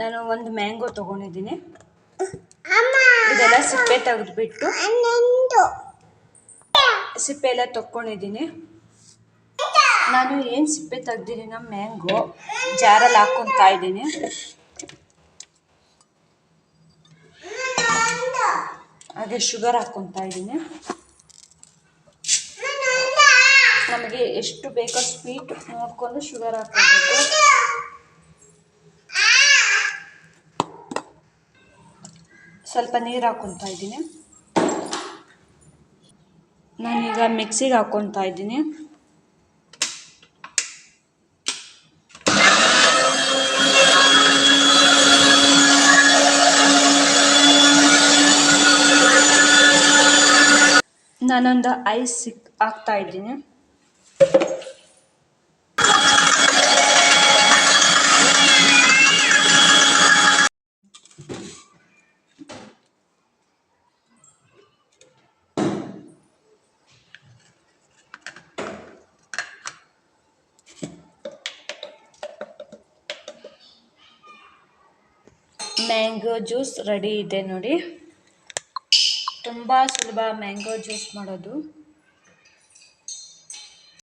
ನಾನು ಒಂದು ಮ್ಯಾಂಗೋ ತೊಗೊಂಡಿದ್ದೀನಿ. ಇದೆಲ್ಲ ಸಿಪ್ಪೆ ತೆಗೆದ್ಬಿಟ್ಟು. ಸಿಪ್ಪೆ ಎಲ್ಲ ತಕ್ಕೊಂಡಿದ್ದೀನಿ. ನಾನು ಏನು ಸಿಪ್ಪೆ ತೆಗ್ದಿದ್ದೀನ ಮ್ಯಾಂಗೋ? ಜಾರಲ್ಲಿ ಹಾಕ್ಕೊತಾ ಇದ್ದೀನಿ. ಹಾಗೆ ಶುಗರ್ ಹಾಕ್ಕೊತಾ ಇದ್ದೀನಿ. ನಮಗೆ ಎಷ್ಟು ಬೇಕೋ ಸ್ವೀಟ್ ನೋಡ್ಕೊಂಡು ಶುಗರ್ ಹಾಕೋಬೇಕು. ಸ್ವಲ್ಪ ನೀರು ಹಾಕ್ಕೊತಾ ಇದ್ದೀನಿ. ನಾನೀಗ ಮಿಕ್ಸಿಗೆ ಹಾಕ್ಕೊತಾ ಇದ್ದೀನಿ. ನಾನೊಂದು ಐಸ್ ಸಿಕ್ ಹಾಕ್ತಾ ಇದ್ದೀನಿ. ಮ್ಯಾಂಗೋ ಜ್ಯೂಸ್ ರೆಡಿ ಇದೆ ನೋಡಿ. ತುಂಬ ಸುಲಭ ಮ್ಯಾಂಗೋ ಜ್ಯೂಸ್ ಮಾಡೋದು.